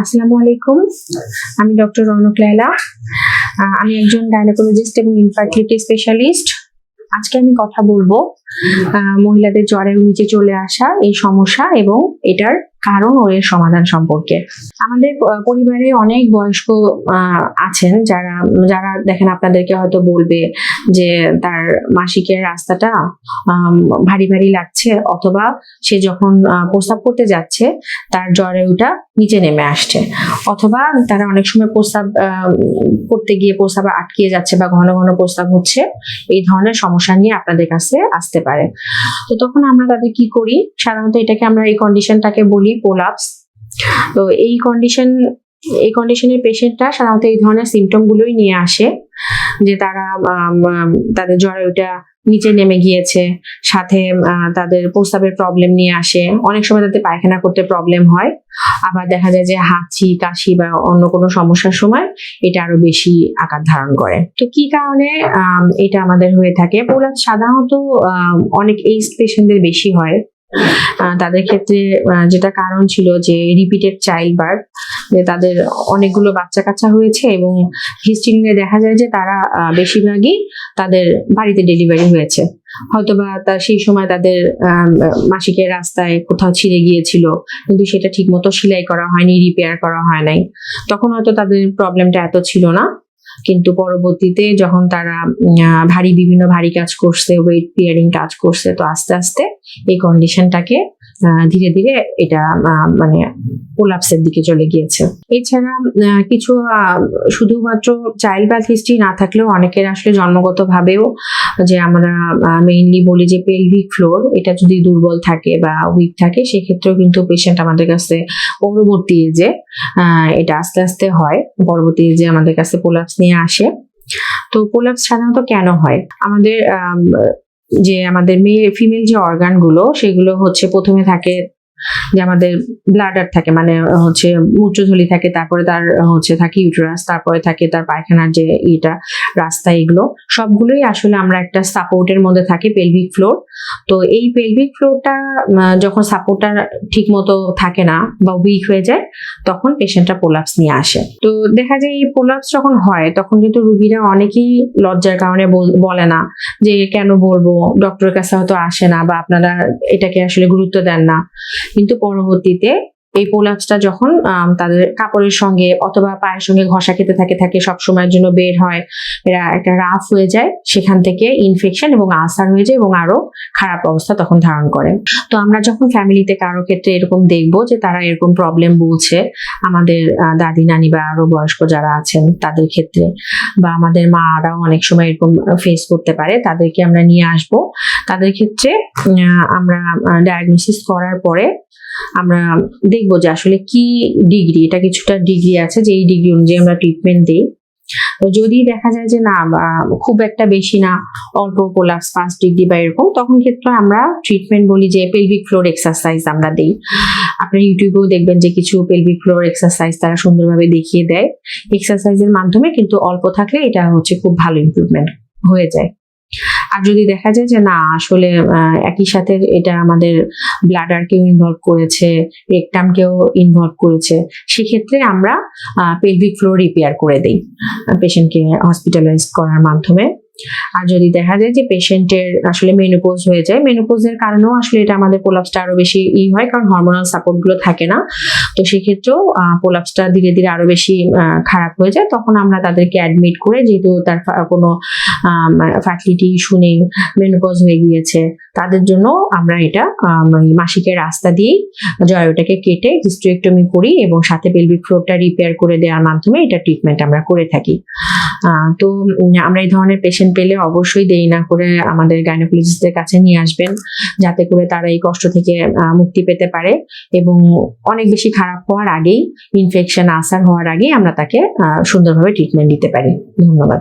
আসসালামু আলাইকুম। আমি ডক্টর রৌনক লায়লা। আমি একজন গাইনোকোলজিস্ট এবং ইনফার্টিলিটি স্পেশালিস্ট আজকে আমি কথা বলব মহিলাদের জ্বরের নিচে চলে আসা এই সমস্যা এবং এটার কারণ ও এর সমাধান সম্পর্কে। আমাদের পরিবারে অনেক বয়স্ক আছেন যারা যারা দেখেন আপনাদেরকে হয়তো বলবে যে তার মাসিকের রাস্তাটা ভারী ভারী লাগছে অথবা সে যখন আহ, প্রস্রাব করতে যাচ্ছে তার জ্বরে ওটা নিচে নেমে আসছে। অথবা তারা অনেক সময় প্রস্তাব করতে গিয়ে প্রস্তাব আটকিয়ে যাচ্ছে বা ঘন ঘন প্রস্তাব হচ্ছে। এই ধরনের সমস্যা নিয়ে আপনাদের কাছে আসতে পারে। তো তখন আমরা তাদের কি করি? সাধারণত এটাকে আমরা এই কন্ডিশনটাকে বলি পোলাপস তো এই কন্ডিশন এই কন্ডিশনের পেশেন্টরা সাধারণত এই ধরনের সিমটম গুলোই নিয়ে আসে। যে তারা তাদের জ্বরে ওটা নিচে নেমে গিয়েছে, সাথে তাদের প্রস্রাবের প্রবলেম নিয়ে আসে। অনেক সময় তাদের পায়খানা করতে প্রবলেম হয়। আবার দেখা যায় যে হাঁচি, কাশি বা অন্য কোনো সমস্যার সময় এটা আরও বেশি আকার ধারণ করে। তো কি কারণে এটা আমাদের হয়ে থাকে? সাধারণত অনেক এইজ পেশেন্টদের বেশি হয়। তাদের ক্ষেত্রে যেটা কারণ ছিল যে রিপিটেড চাইল্ড বার্থ যে তাদের অনেকগুলো বাচ্চা কাচ্চা হয়েছে এবং হিস্ট্রি দেখা যায় যে তারা বেশিরভাগই তাদের বাড়িতে ডেলিভারি হয়েছে। হয়তোবা তার সেই সময় তাদের মাসিকের রাস্তায় কোথাও ছিঁড়ে গিয়েছিল, কিন্তু সেটা ঠিক মতো সেলাই করা হয়নি রিপেয়ার করা হয় নাই। তখন হয়তো তাদের প্রবলেমটা এত ছিল না। কিন্তু পরবর্তীতে যখন তারা ভারী বিভিন্ন ভারী কাজ করছে ওয়েট পিয়ারিং কাজ করছে, তো আস্তে আস্তে এই কন্ডিশনটাকে ধীরে ধীরে এটা মানে কোলাপসের দিকে চলে গিয়েছে। এছাড়া কিছু শুধুমাত্র চাইল্ড বার্থ হিস্ট্রি না থাকলেও অনেকের আসলে জন্মগত ভাবেও যে আমরা মেইনলি বলি যে পেলভিক ফ্লোর এটা যদি দুর্বল থাকে বা উইক থাকে সেক্ষেত্রেও কিন্তু পেশেন্ট আমাদের কাছে পরবর্তী যে এটা আস্তে আস্তে হয়। পরবর্তী যে আমাদের কাছে পোলাপস নিয়ে আসে। তো পোলাপস সাধারণত কেন হয়? আমাদের আম, যে আমাদের মেয়ে ফিমেল যে অর্গানগুলো সেগুলো হচ্ছে প্রথমে থাকে যে আমাদের ব্লাডার থাকে মানে হচ্ছে মূত্রথলি থাকে, তারপরে তার হচ্ছে থাকে ইউটেরাস তারপরে থাকে তার পায়খানার যে ইটা, রাস্তা, এগুলো। সবগুলোই আসলে আমরা একটা সাপোর্টের মধ্যে থাকি পেলভিক ফ্লোর তো এই পেলভিক ফ্লোরটা যখন সাপোর্টটা ঠিক মতো থাকে না বা উইক হয়ে যায়, তখন পেশেন্টটা পোলাপস নিয়ে আসে। তো দেখা যায় এই পোলাপস যখন হয়, তখন কিন্তু রুগীরা অনেকেই লজ্জার কারণে বলে না যে কেন বলব? ডক্টরের কাছে হয়তো আসে না বা আপনারা এটাকে আসলে গুরুত্ব দেন না। কিন্তু পরবর্তীতে এই পোলাপসটা যখন তাদের কাপড়ের সঙ্গে অথবা পায়ের সঙ্গে ঘষা খেতে থাকে থাকে, সব সময়ের জন্য বের হয়, এরা একটা রাফ হয়ে যায়, সেখান থেকে ইনফেকশন এবং আলসার হয়ে যায় এবং আরও খারাপ অবস্থা তখন ধারণ করে। তো আমরা যখন ফ্যামিলিতে কারও ক্ষেত্রে এরকম দেখব যে তারা এরকম প্রবলেম বলছে, আমাদের দাদি, নানি বা আরও বয়স্ক যারা আছেন তাদের ক্ষেত্রে, বা আমাদের মারাও অনেক সময় এরকম ফেস করতে পারে, তাদেরকে আমরা নিয়ে আসব। তাদের ক্ষেত্রে আমরা ডায়াগনোসিস করার পরে আমরা দেখব যে আসলে কি ডিগ্রি এটা কিছুটা ডিগ্রি আছে যে এই ডিগ্রি অনুযায়ী আমরা ট্রিটমেন্ট দিই। যদি দেখা যায় যে না খুব একটা বেশি না, অল্প কোলাপস ফার্স্ট ডিগ্রি বা এরকম, তখন ক্ষেত্রে আমরা ট্রিটমেন্ট বলি যে পেলভিক ফ্লোর এক্সারসাইজ আমরা দিই। আপনার ইউটিউবেও দেখবেন যে কিছু পেলভিক ফ্লোর এক্সারসাইজ তারা সুন্দরভাবে দেখিয়ে দেয়। এক্সারসাইজের মাধ্যমে কিন্তু অল্প থাকলে এটা হচ্ছে খুব ভালো ইমপ্রুভমেন্ট হয়ে যায়। আর যদি দেখা যায় যে না, আসলে একই সাথে এটা আমাদের ব্লাডারকেও ইনভলভ করেছে রেকটামকেও ইনভলভ করেছে, সেক্ষেত্রে আমরা পেলভিক ফ্লোর রিপেয়ার করে দিই পেশেন্টকে হসপিটালাইজ করার মাধ্যমে। আর যদি দেখা যায় যে পেশেন্টের আসলে মেনোপোজ হয়ে যায় মেনোপোজের কারণেও আসলে এটা আমাদের পোলাপসটা আরও বেশি ই হয়, কারণ হরমোনাল সাপোর্টগুলো থাকে না। তো সেক্ষেত্রেও পোলাপসটা ধীরে ধীরে আরও বেশি খারাপ হয়ে যায়। তখন আমরা তাদেরকে অ্যাডমিট করে, যেহেতু তার কোনো ফার্টিলিটি ইস্যু নেই মেনোপজ হয়ে গিয়েছে তাদের জন্য আমরা এটা মাসিকের রাস্তা দিয়ে জয়োটাকে কেটে হিস্ট্রিক্টমি করি এবং সাথে পেলভিক ফ্লোরটা রিপেয়ার করে দেওয়ার মাধ্যমে এটা ট্রিটমেন্ট আমরা করে থাকি। তো আমরা এই ধরনের পেশেন্ট পেলে অবশ্যই দেরি না করে আমাদের গাইনোকোলজিস্টদের কাছে নিয়ে আসবেন, যাতে করে তারা এই কষ্ট থেকে মুক্তি পেতে পারে এবং অনেক বেশি খারাপ হওয়ার আগেই ইনফেকশন আসার হওয়ার আগেই আমরা তাকে সুন্দরভাবে ট্রিটমেন্ট দিতে পারি। ধন্যবাদ।